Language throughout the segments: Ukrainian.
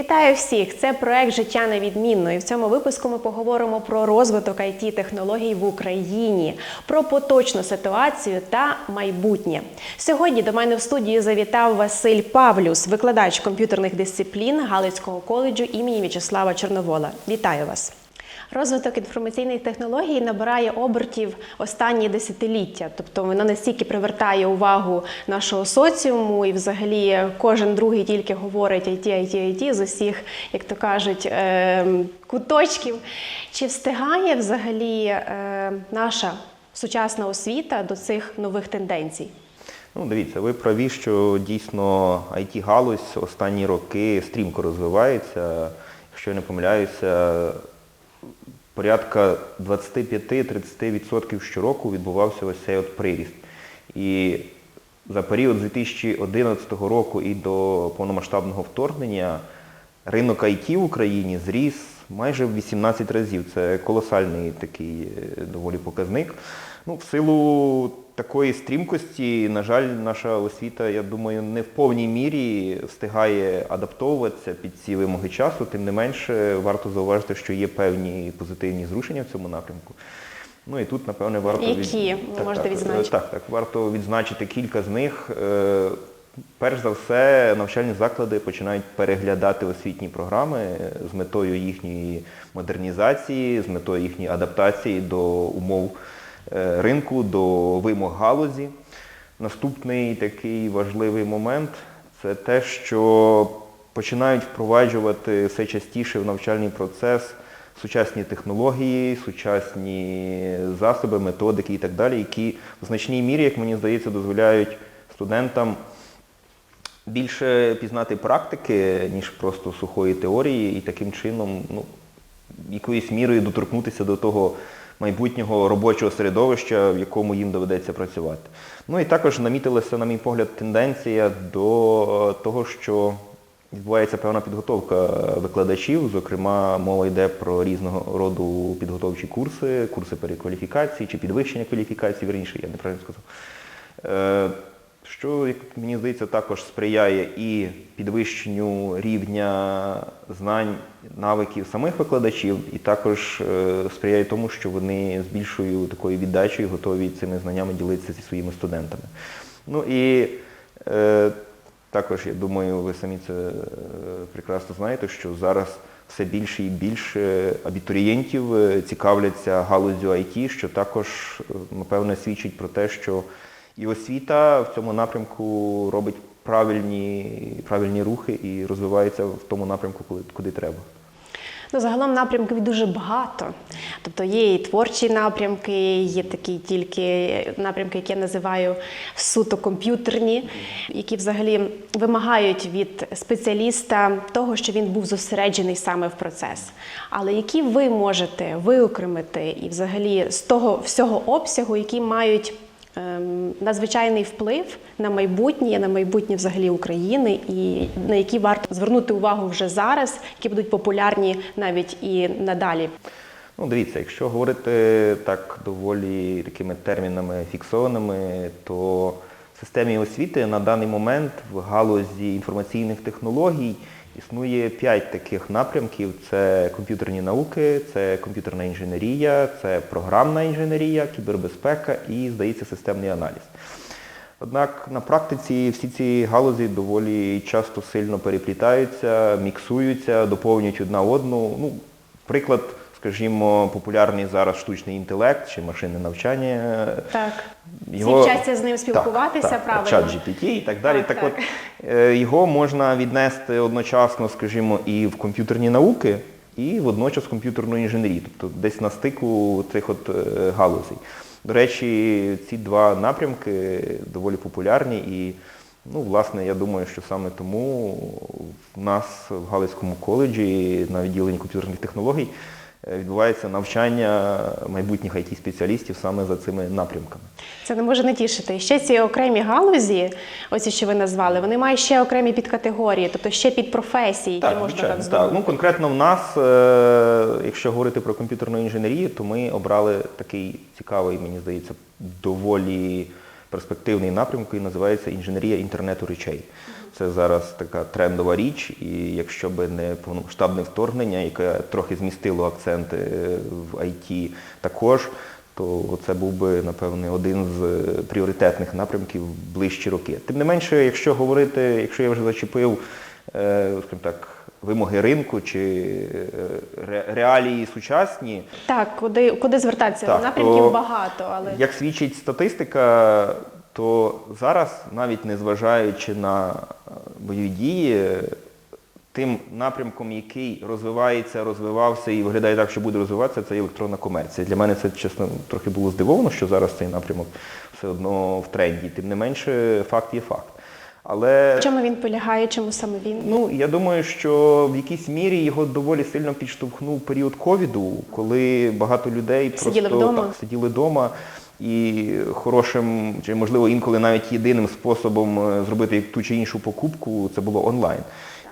Вітаю всіх! Це проект Життя на відмінно. І в цьому випуску ми поговоримо про розвиток it технологій в Україні, про поточну ситуацію та майбутнє. Сьогодні до мене в студії завітав Василь Павлюс, викладач комп'ютерних дисциплін Галицького коледжу імені В'ячеслава Чорновола. Вітаю вас! Розвиток інформаційних технологій набирає обертів останні десятиліття, тобто вона настільки привертає увагу нашого соціуму, і взагалі кожен другий тільки говорить IT, IT, IT з усіх, як то кажуть, е, куточків. Чи встигає взагалі е, наша сучасна освіта до цих нових тенденцій? Ну, дивіться, ви праві, що дійсно it галузь останні роки стрімко розвивається. Якщо я не помиляюся, порядка 25-30% щороку відбувався ось цей от приріст. І за період з 2011 року і до повномасштабного вторгнення ринок IT в Україні зріс майже в 18 разів. Це колосальний такий е, доволі показник. Ну, в силу такої стрімкості, на жаль, наша освіта, я думаю, не в повній мірі встигає адаптовуватися під ці вимоги часу. Тим не менше, варто зауважити, що є певні позитивні зрушення в цьому напрямку. Ну і тут, напевне, варто Які ви можете так, відзначити? Так, так, варто відзначити кілька з них. Е, Перш за все, навчальні заклади починають переглядати освітні програми з метою їхньої модернізації, з метою їхньої адаптації до умов ринку, до вимог галузі. Наступний такий важливий момент це те, що починають впроваджувати все частіше в навчальний процес сучасні технології, сучасні засоби, методики і так далі, які в значній мірі, як мені здається, дозволяють студентам більше пізнати практики, ніж просто сухої теорії, і таким чином ну, якоюсь мірою доторкнутися до того майбутнього робочого середовища, в якому їм доведеться працювати. Ну і також намітилася, на мій погляд, тенденція до того, що відбувається певна підготовка викладачів. Зокрема, мова йде про різного роду підготовчі курси, курси перекваліфікації чи підвищення кваліфікації, верніше, я неправильно сказав. Що, як мені здається, також сприяє і підвищенню рівня знань, навиків самих викладачів, і також е, сприяє тому, що вони з більшою такою віддачею готові цими знаннями ділитися зі своїми студентами. Ну і е, також, я думаю, ви самі це е, прекрасно знаєте, що зараз все більше і більше абітурієнтів е, цікавляться галузю IT, що також, напевне, свідчить про те, що і освіта в цьому напрямку робить правильні, правильні рухи і розвивається в тому напрямку, куди, куди треба. Ну, загалом напрямків дуже багато. Тобто є і творчі напрямки, є такі тільки напрямки, які я називаю суто комп'ютерні, які взагалі вимагають від спеціаліста того, що він був зосереджений саме в процес. Але які ви можете виокремити і взагалі з того всього обсягу, які мають ем, надзвичайний вплив на майбутнє, на майбутнє взагалі України, і на які варто звернути увагу вже зараз, які будуть популярні навіть і надалі. Ну, дивіться, якщо говорити так доволі такими термінами фіксованими, то в системі освіти на даний момент в галузі інформаційних технологій існує п'ять таких напрямків: це комп'ютерні науки, це комп'ютерна інженерія, це програмна інженерія, кібербезпека і, здається, системний аналіз. Однак на практиці всі ці галузі доволі часто сильно переплітаються, міксуються, доповнюють одна одну. Ну, приклад, скажімо, популярний зараз штучний інтелект чи машинне навчання. Так. Всі вчаться з ним спілкуватися, так, правильно? Чат GPT і так далі. Так, Так, так. от е, його можна віднести одночасно, скажімо, і в комп'ютерні науки, і водночас в комп'ютерну інженерію, тобто десь на стику цих от е, галузей. До речі, ці два напрямки доволі популярні і, ну, власне, я думаю, що саме тому в нас в Галицькому коледжі на відділенні комп'ютерних технологій відбувається навчання майбутніх IT-спеціалістів саме за цими напрямками. Це не може не тішити. Ще ці окремі галузі, оці, що ви назвали, вони мають ще окремі підкатегорії, тобто ще підпрофесії, які Так, можна звичайно, так так. Ну, конкретно в нас, е, якщо говорити про комп'ютерну інженерію, то ми обрали такий цікавий, мені здається, доволі перспективний напрямок, який називається інженерія інтернету речей. Це зараз така трендова річ, і якщо б не повномасштабне вторгнення, яке трохи змістило акценти в IT також, то це був би, напевне, один з е, пріоритетних напрямків в ближчі роки. Тим не менше, якщо говорити, якщо я вже зачепив, е, скажімо так, вимоги ринку чи е, реалії сучасні, Так, куди, куди звертатися? Так, Напрямків то, багато, але як свідчить статистика, то зараз, навіть незважаючи на е, бойові дії, тим напрямком, який розвивається, розвивався і виглядає так, що буде розвиватися, це є електронна комерція. Для мене це, чесно, трохи було здивовано, що зараз цей напрямок все одно в тренді. Тим не менше, факт є факт. Але в чому він полягає, чому саме він? Ну, я думаю, що в якійсь мірі його доволі сильно підштовхнув період ковіду, коли багато людей Сиділи просто вдома. Так, сиділи вдома. І хорошим, чи можливо інколи навіть єдиним способом е, зробити ту чи іншу покупку це було онлайн.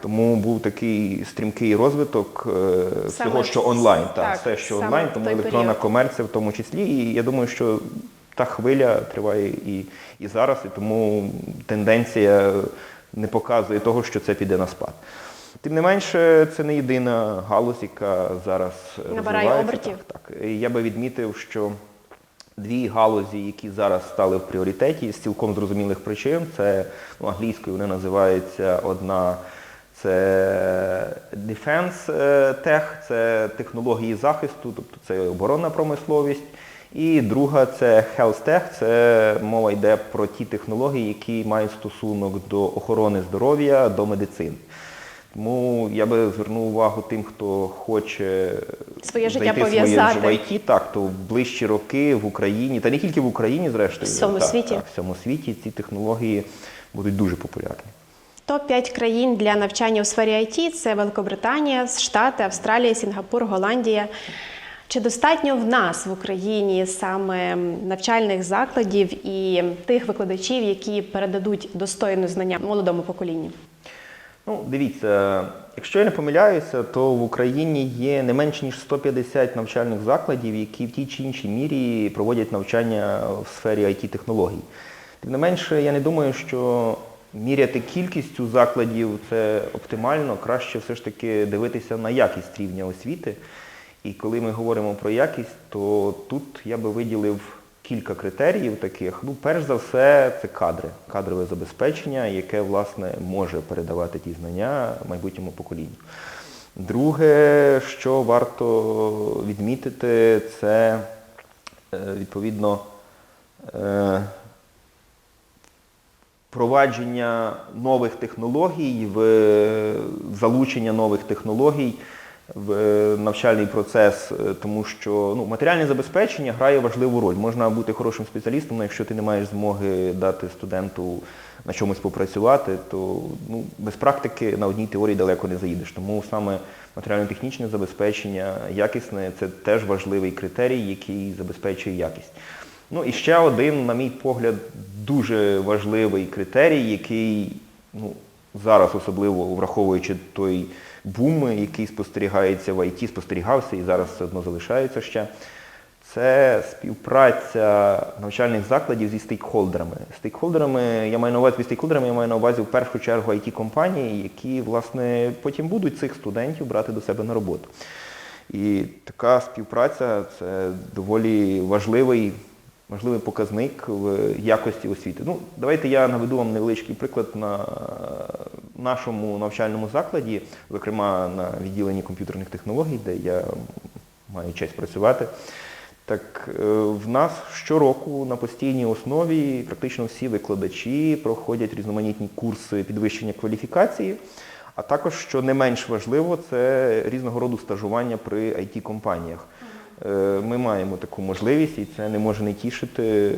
Тому був такий стрімкий розвиток е, Саме всього, що онлайн, так, так, все, що онлайн, тому електронна період. комерція в тому числі. І я думаю, що та хвиля триває і, і зараз, і тому тенденція не показує того, що це піде на спад. Тим не менше, це не єдина галузь, яка зараз Набирає розвивається. обертів. Так, так. Я би відмітив, що дві галузі, які зараз стали в пріоритеті з цілком зрозумілих причин, це ну, англійською вони називаються одна. Це Defense е, Tech, це технології захисту, тобто це оборонна промисловість. І друга це Health Tech, це мова йде про ті технології, які мають стосунок до охорони здоров'я, до медицини. Тому я би звернув увагу тим, хто хоче Своє життя пов'язати. в IT, так, то в ближчі роки в Україні, та не тільки в Україні, зрештою, В всьому так, світі. Так, в всьому світі ці технології будуть дуже популярні. Топ-5 країн для навчання у сфері IT – це Великобританія, Штати, Австралія, Сінгапур, Голландія. Чи достатньо в нас в Україні саме навчальних закладів і тих викладачів, які передадуть достойне знання молодому поколінню? Ну, дивіться, якщо я не помиляюся, то в Україні є не менше ніж 150 навчальних закладів, які в тій чи іншій мірі проводять навчання в сфері IT-технологій. Тим не менше, я не думаю, що міряти кількістю закладів це оптимально, краще все ж таки дивитися на якість рівня освіти. І коли ми говоримо про якість, то тут я би виділив кілька критеріїв таких. Ну, перш за все, це кадри, кадрове забезпечення, яке, власне, може передавати ті знання майбутньому поколінню. Друге, що варто відмітити, це е, відповідно е, впровадження нових технологій, залучення нових технологій навчальний процес, е, тому що ну, матеріальне забезпечення грає важливу роль. Можна бути хорошим спеціалістом, але якщо ти не маєш змоги дати студенту на чомусь попрацювати, то ну, без практики на одній теорії далеко не заїдеш. Тому саме матеріально-технічне забезпечення якісне це теж важливий критерій, який забезпечує якість. Ну і ще один, на мій погляд, дуже важливий критерій, який ну, зараз, особливо враховуючи той бум, який спостерігається в ІТ, спостерігався і зараз все одно залишається ще. Це співпраця навчальних закладів зі стейкхолдерами. Стейкхолдерами, я маю на увазі стейкхолдерами, я маю на увазі в першу чергу it компанії які власне потім будуть цих студентів брати до себе на роботу. І така співпраця це доволі важливий, важливий показник в якості освіти. Ну, давайте я наведу вам невеличкий приклад на нашому навчальному закладі, зокрема на відділенні комп'ютерних технологій, де я маю честь працювати. Так е, в нас щороку на постійній основі практично всі викладачі проходять різноманітні курси підвищення кваліфікації, а також, що не менш важливо, це різного роду стажування при IT-компаніях. Е, Ми маємо таку можливість і це не може не тішити.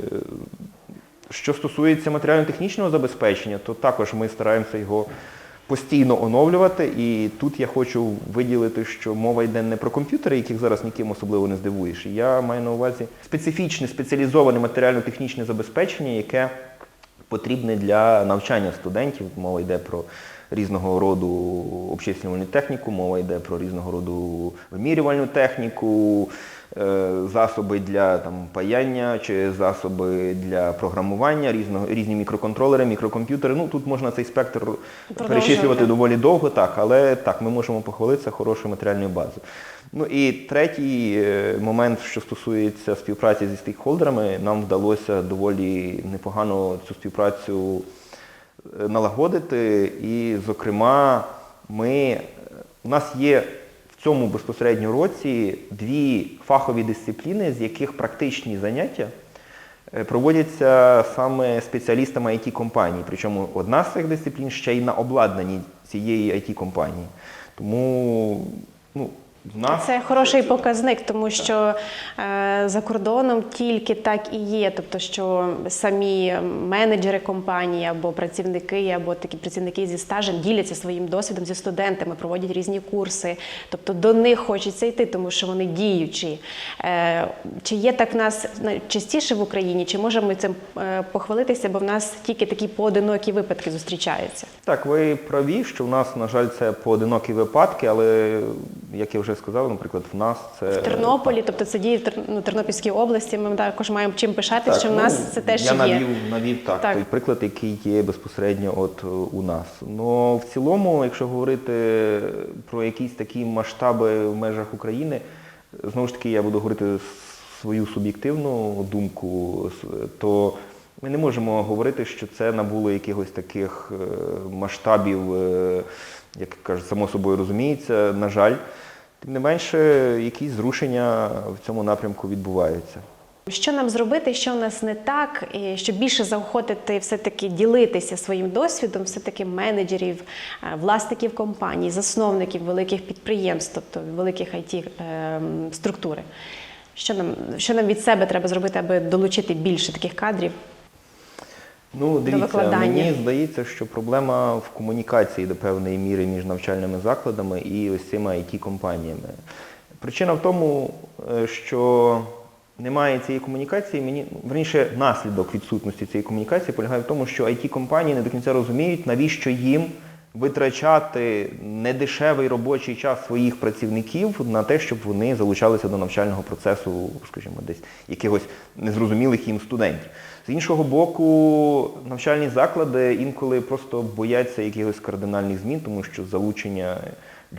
Що стосується матеріально-технічного забезпечення, то також ми стараємося його постійно оновлювати. І тут я хочу виділити, що мова йде не про комп'ютери, яких зараз ніким особливо не здивуєш. Я маю на увазі специфічне, спеціалізоване матеріально-технічне забезпечення, яке потрібне для навчання студентів. Мова йде про різного роду обчислювальну техніку, мова йде про різного роду вимірювальну техніку, е, засоби для там, паяння чи засоби для програмування, різного, різні мікроконтролери, мікрокомп'ютери. Ну, тут можна цей спектр перечислювати доволі довго, так, але так, ми можемо похвалитися хорошою матеріальною базою. Ну і третій е, момент, що стосується співпраці зі стейкхолдерами, нам вдалося доволі непогано цю співпрацю налагодити. І, зокрема, ми, у нас є в цьому безпосередньо році дві фахові дисципліни, з яких практичні заняття е, проводяться саме спеціалістами it компаній Причому одна з цих дисциплін ще й на обладнанні цієї it компанії Тому ну, нас Це хороший показник, тому що е, за кордоном тільки так і є. Тобто, що самі менеджери компанії або працівники, або такі працівники зі стажем діляться своїм досвідом зі студентами, проводять різні курси. Тобто до них хочеться йти, тому що вони діючі. Е, чи є так в нас частіше в Україні, чи можемо ми цим е, похвалитися, бо в нас тільки такі поодинокі випадки зустрічаються? Так, ви праві, що в нас, на жаль, це поодинокі випадки, але як я вже сказав, наприклад, в нас це В Тернополі, тобто це діє в Тер- ну, Тернопільській області. Ми також маємо чим пишатися, що в ну, нас це теж я є. навів, навів так, Так. той приклад, який є безпосередньо от е, у нас. Ну в цілому, якщо говорити про якісь такі масштаби в межах України, знову ж таки, я буду говорити свою суб'єктивну думку, то ми не можемо говорити, що це набуло якихось таких е, масштабів, е, як кажуть, само собою розуміється, на жаль. Тим не менше, якісь зрушення в цьому напрямку відбуваються. Що нам зробити, що у нас не так, і щоб більше заохотити все-таки ділитися своїм досвідом, все-таки менеджерів, е, власників компаній, засновників великих підприємств, тобто великих it структури. Що нам, що нам від себе треба зробити, аби долучити більше таких кадрів? Ну, дивіться, мені здається, що проблема в комунікації до певної міри між навчальними закладами і ось цими IT-компаніями. Причина в тому, е, що немає цієї комунікації, мені верніше наслідок відсутності цієї комунікації полягає в тому, що IT-компанії не до кінця розуміють, навіщо їм витрачати недешевий робочий час своїх працівників на те, щоб вони залучалися до навчального процесу, скажімо, десь якихось незрозумілих їм студентів. З іншого боку, навчальні заклади інколи просто бояться якихось кардинальних змін, тому що залучення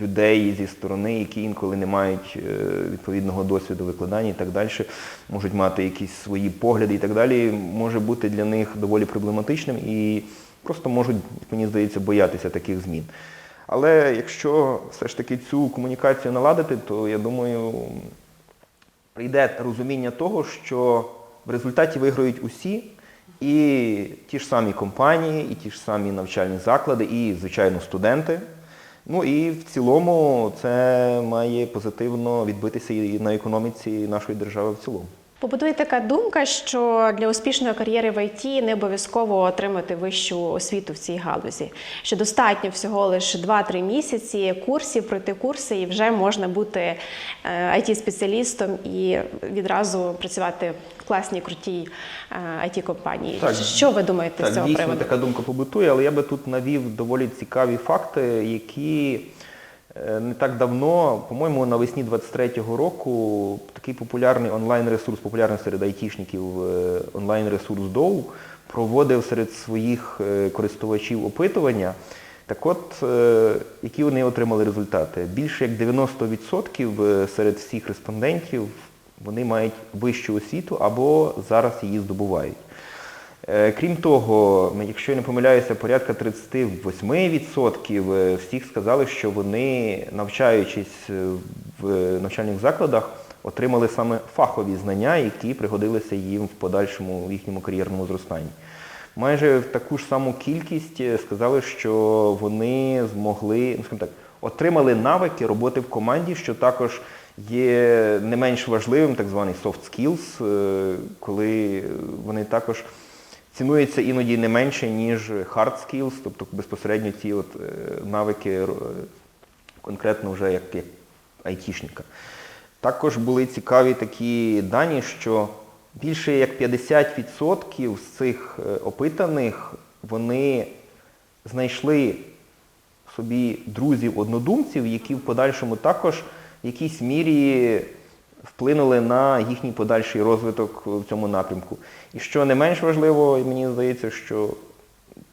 людей зі сторони, які інколи не мають е, відповідного досвіду викладання і так далі, можуть мати якісь свої погляди і так далі, може бути для них доволі проблематичним і просто можуть, мені здається, боятися таких змін. Але якщо все ж таки цю комунікацію наладити, то я думаю, прийде розуміння того, що в результаті виграють усі, і ті ж самі компанії, і ті ж самі навчальні заклади, і, звичайно, студенти. Ну і в цілому це має позитивно відбитися і на економіці нашої держави в цілому. Побудує така думка, що для успішної кар'єри в ІТ не обов'язково отримати вищу освіту в цій галузі. Що достатньо всього лише 2-3 місяці курсів, пройти курси, і вже можна бути it спеціалістом і відразу працювати в класній крутій it компанії. Так, що ви думаєте з цього дійсно приводу? така думка побутує, але я би тут навів доволі цікаві факти, які е, не так давно, по-моєму, навесні 23-го року такий популярний онлайн-ресурс, популярний серед айтішників е, онлайн-ресурс Dow проводив серед своїх е, користувачів опитування. Так от, е, які вони отримали результати? Більше як 90% е, серед всіх респондентів вони мають вищу освіту або зараз її здобувають. Е, Крім того, якщо я не помиляюся, порядка 38% е, всіх сказали, що вони, навчаючись е, в навчальних закладах, отримали саме фахові знання, які пригодилися їм в подальшому в їхньому кар'єрному зростанні. Майже в таку ж саму кількість сказали, що вони змогли, ну так, отримали навики роботи в команді, що також є не менш важливим, так званий soft skills, коли вони також цінуються іноді не менше, ніж hard skills, тобто безпосередньо ті от е, навики е, конкретно вже як, як айтішника. Також були цікаві такі дані, що більше як 50% з цих е, опитаних вони знайшли собі друзів-однодумців, які в подальшому також в якійсь мірі вплинули на їхній подальший розвиток в цьому напрямку. І що не менш важливо, мені здається, що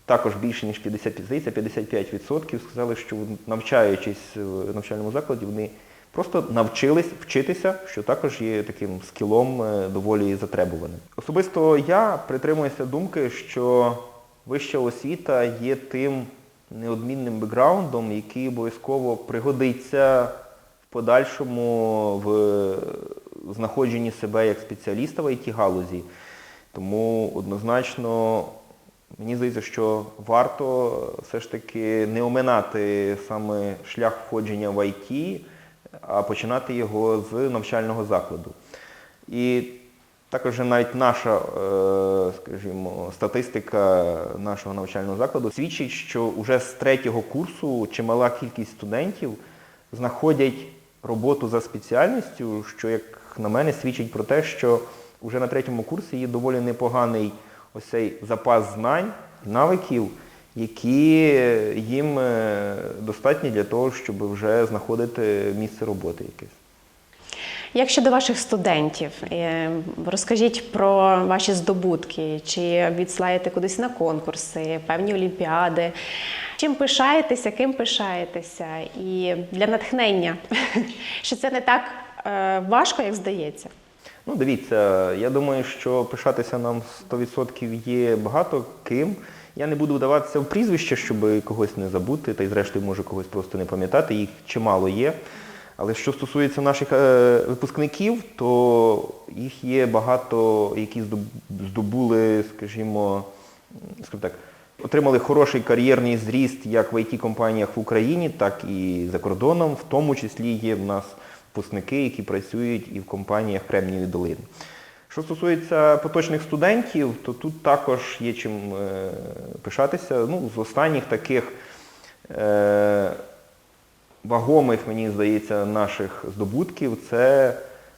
також більше ніж 50, здається, 55% сказали, що навчаючись в навчальному закладі, вони просто навчились вчитися, що також є таким скілом е, доволі затребуваним. Особисто я притримуюся думки, що вища освіта є тим неодмінним бекграундом, який обов'язково пригодиться подальшому в знаходженні себе як спеціаліста в IT-галузі. Тому однозначно мені здається, що варто все ж таки не оминати саме шлях входження в IT, а починати його з навчального закладу. І також навіть наша, е, скажімо, статистика нашого навчального закладу свідчить, що вже з третього курсу чимала кількість студентів знаходять роботу за спеціальністю, що, як на мене, свідчить про те, що вже на третьому курсі є доволі непоганий ось цей запас знань, навиків, які їм е, достатні для того, щоб вже знаходити місце роботи якесь. Як щодо ваших студентів, Е, розкажіть про ваші здобутки, чи відсилаєте кудись на конкурси, певні олімпіади. Чим пишаєтеся, ким пишаєтеся? І для натхнення, що це не так е, важко, як здається. Ну, дивіться, я думаю, що пишатися нам 100% є багато ким. Я не буду вдаватися в прізвище, щоб когось не забути, та й зрештою може когось просто не пам'ятати, їх чимало є. Але що стосується наших е, випускників, то їх є багато, які здобули, скажімо, скажімо так, отримали хороший кар'єрний зріст як в IT-компаніях в Україні, так і за кордоном. В тому числі є в нас випускники, які працюють і в компаніях Кремнієві долини. Що стосується поточних студентів, то тут також є чим е, пишатися. Ну, з останніх таких е, вагомих, мені здається, наших здобутків це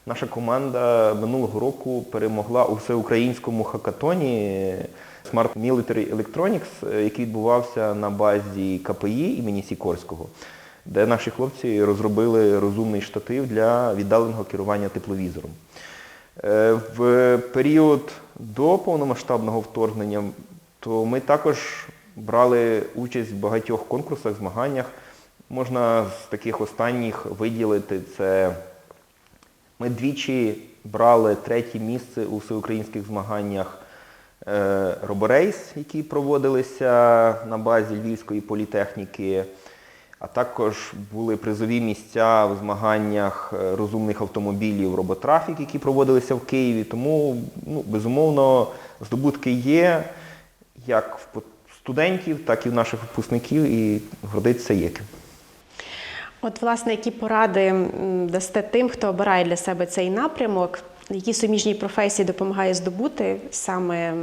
наша команда минулого року перемогла у всеукраїнському хакатоні Smart Military Electronics, е, який відбувався на базі КПІ імені Сікорського, де наші хлопці розробили розумний штатив для віддаленого керування тепловізором. Е, В період до повномасштабного вторгнення то ми також брали участь в багатьох конкурсах, змаганнях. Можна з таких останніх виділити це. Ми двічі брали третє місце у всеукраїнських змаганнях е, Роборейс, які проводилися на базі Львівської політехніки, а також були призові місця в змаганнях е, розумних автомобілів Роботрафік, які проводилися в Києві. Тому, ну, безумовно, здобутки є як в студентів, так і в наших випускників, і гордитися є. От, власне, які поради дасте тим, хто обирає для себе цей напрямок, які суміжні професії допомагає здобути саме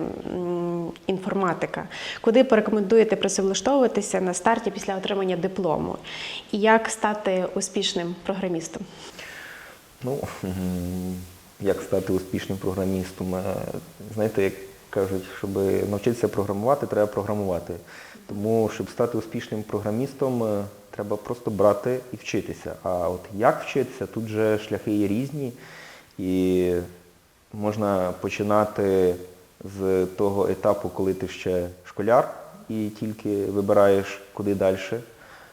інформатика? Куди порекомендуєте працевлаштовуватися на старті після отримання диплому? І як стати успішним програмістом? Ну, як стати успішним програмістом? Е, Знаєте, як кажуть, щоб навчитися програмувати, треба програмувати. Тому, щоб стати успішним програмістом, е, треба просто брати і вчитися. А от як вчитися, тут же шляхи є різні. І можна починати з того етапу, коли ти ще школяр і тільки вибираєш, куди далі.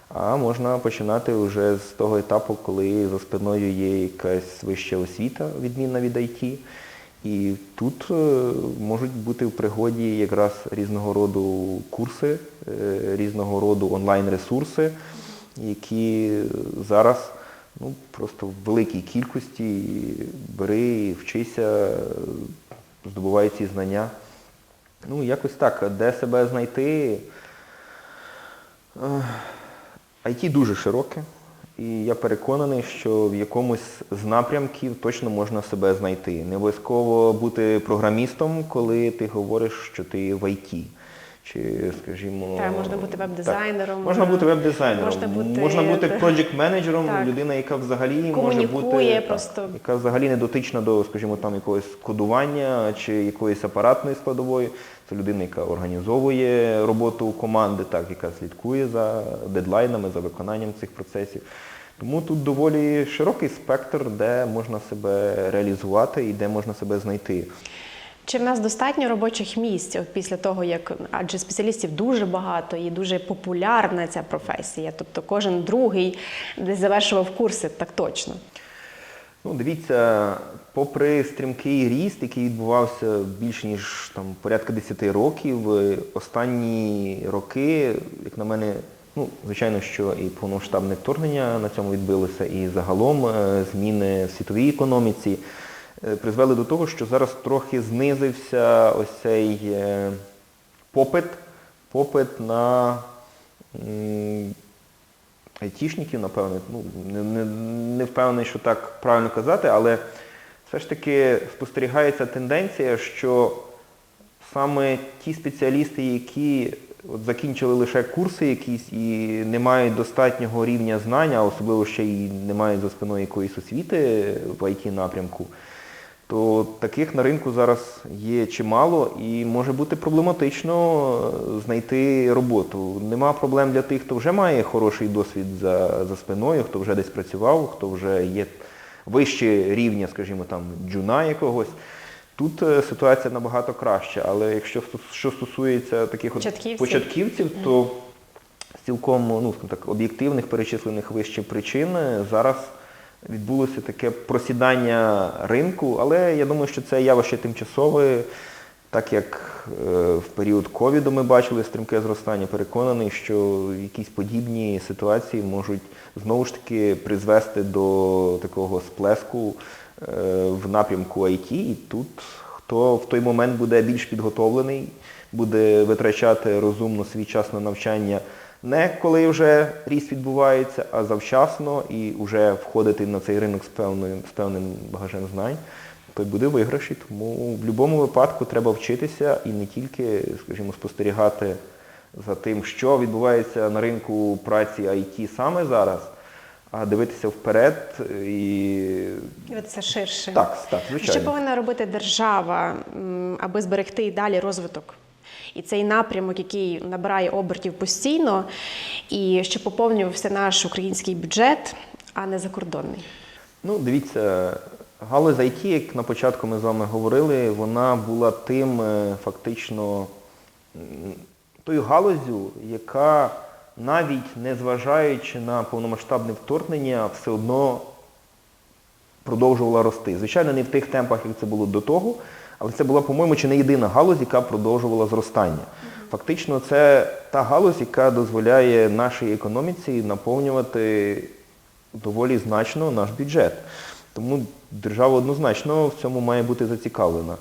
А можна починати вже з того етапу, коли за спиною є якась вища освіта, відмінна від IT. І тут е, можуть бути в пригоді якраз різного роду курси, е, різного роду онлайн-ресурси, які зараз ну, просто в великій кількості бери, вчися, здобувай ці знання. Ну, якось так, де себе знайти. Е, IT дуже широке, і я переконаний, що в якомусь з напрямків точно можна себе знайти. Не обов'язково бути програмістом, коли ти говориш, що ти в IT. Чи, скажімо, Так, можна бути веб-дизайнером, Так, можна бути веб-дизайнером, можна бути- можна бути проджект-менеджером, Так. людина, яка взагалі може бути просто. яка взагалі не дотична до, скажімо, там якогось кодування чи якоїсь апаратної складової. Це людина, яка організовує роботу команди, так, яка слідкує за дедлайнами, за виконанням цих процесів. Тому тут доволі широкий спектр, де можна себе реалізувати і де можна себе знайти. Чи в нас достатньо робочих місць після того, як адже спеціалістів дуже багато і дуже популярна ця професія? Тобто кожен другий десь завершував курси, так точно. Ну, дивіться, попри стрімкий ріст, який відбувався більш ніж там порядка 10 років, останні роки, як на мене, ну, звичайно, що і повномасштабне вторгнення на цьому відбилося, і загалом е, зміни в світовій економіці призвели до того, що зараз трохи знизився ось цей е, попит, попит на айтішників, напевне, ну, не, не, не впевнений, що так правильно казати, але все ж таки спостерігається тенденція, що саме ті спеціалісти, які от закінчили лише курси якісь і не мають достатнього рівня знань, а особливо ще й не мають за спиною якоїсь освіти в it напрямку, то таких на ринку зараз є чимало і може бути проблематично е, знайти роботу. Нема проблем для тих, хто вже має хороший досвід за, за спиною, хто вже десь працював, хто вже є вище рівня, скажімо, там джуна якогось. Тут е, ситуація набагато краща, але якщо що стосується таких Початківців. початківців, то з цілком ну, так, об'єктивних перечислених вище причин е, зараз відбулося таке просідання ринку, але я думаю, що це явище тимчасове, так як е, в період ковіду ми бачили стрімке зростання, переконаний, що якісь подібні ситуації можуть знову ж таки призвести до такого сплеску е, в напрямку IT, і тут хто в той момент буде більш підготовлений, буде витрачати розумно свій час на навчання не коли вже ріст відбувається, а завчасно і вже входити на цей ринок з певним, з певним багажем знань, то буде виграші. Тому в будь-якому випадку треба вчитися і не тільки, скажімо, спостерігати за тим, що відбувається на ринку праці IT саме зараз, а дивитися вперед і Дивитися ширше. так, так, Що повинна робити держава, аби зберегти і далі розвиток? І цей напрямок, який набирає обертів постійно, і щоб поповнювався наш український бюджет, а не закордонний. Ну, дивіться, галузь IT, як на початку ми з вами говорили, вона була тим е, фактично тою галузю, яка навіть незважаючи на повномасштабне вторгнення, все одно продовжувала рости. Звичайно, не в тих темпах, як це було до того, але це була, по-моєму, чи не єдина галузь, яка продовжувала зростання. Фактично, це та галузь, яка дозволяє нашій економіці наповнювати доволі значно наш бюджет. Тому держава однозначно в цьому має бути зацікавлена.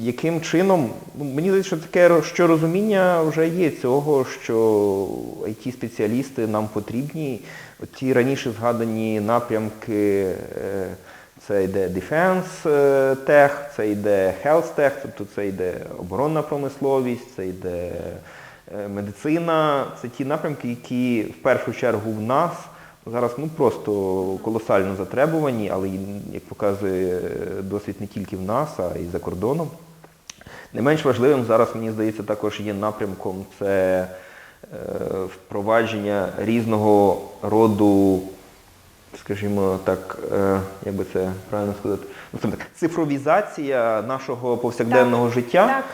Яким чином? Ну, Мені здається, що таке що розуміння вже є цього, що IT-спеціалісти нам потрібні. Ті раніше згадані напрямки, е, це йде Defense е, Tech, це йде Health Tech, тобто це йде оборонна промисловість, це йде е, медицина. Це ті напрямки, які в першу чергу в нас зараз ну, просто колосально затребувані, але як показує е, досвід не тільки в нас, а й за кордоном. Не менш важливим зараз, мені здається, також є напрямком це е, впровадження різного роду, скажімо так, е, як би це правильно сказати, ну, це так, цифровізація нашого повсякденного життя. Так.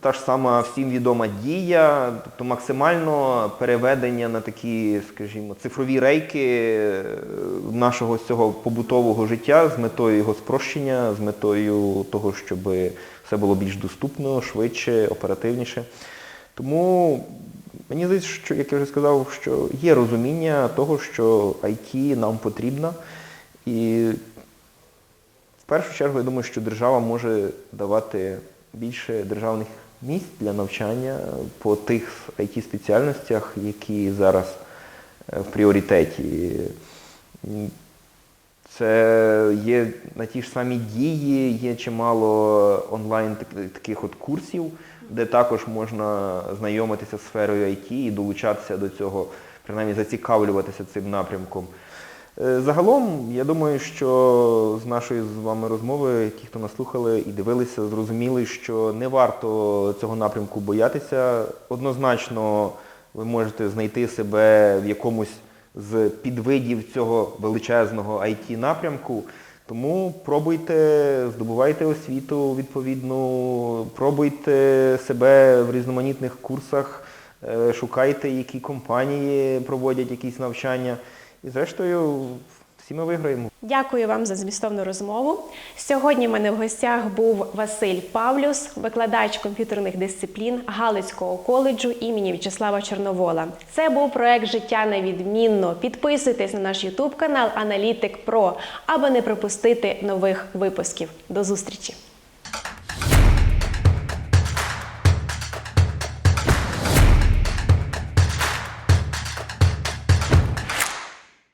Та ж сама всім відома дія, тобто максимально переведення на такі, скажімо, цифрові рейки е, нашого цього побутового життя з метою його спрощення, з метою того, щоб все було більш доступно, швидше, оперативніше. Тому мені здається, що, як я вже сказав, що є розуміння того, що IT нам потрібно. І в першу чергу, я думаю, що держава може давати більше державних місць для навчання по тих it спеціальностях які зараз е, в пріоритеті. Це є на ті ж самі дії, є чимало онлайн таких от курсів, де також можна знайомитися з сферою IT і долучатися до цього, принаймні зацікавлюватися цим напрямком. Е, Загалом, я думаю, що з нашої з вами розмови, ті, хто нас слухали і дивилися, зрозуміли, що не варто цього напрямку боятися. Однозначно ви можете знайти себе в якомусь з підвидів цього величезного it напрямку. Тому пробуйте, здобувайте освіту відповідну, пробуйте себе в різноманітних курсах, е, шукайте, які компанії проводять якісь навчання. І зрештою, всі ми виграємо. Дякую вам за змістовну розмову. Сьогодні в мене в гостях був Василь Павлюс, викладач комп'ютерних дисциплін Галицького коледжу імені В'ячеслава Чорновола. Це був проект Життя невідмінно. Підписуйтесь на наш Ютуб канал Аналітик Про, аби не пропустити нових випусків. До зустрічі!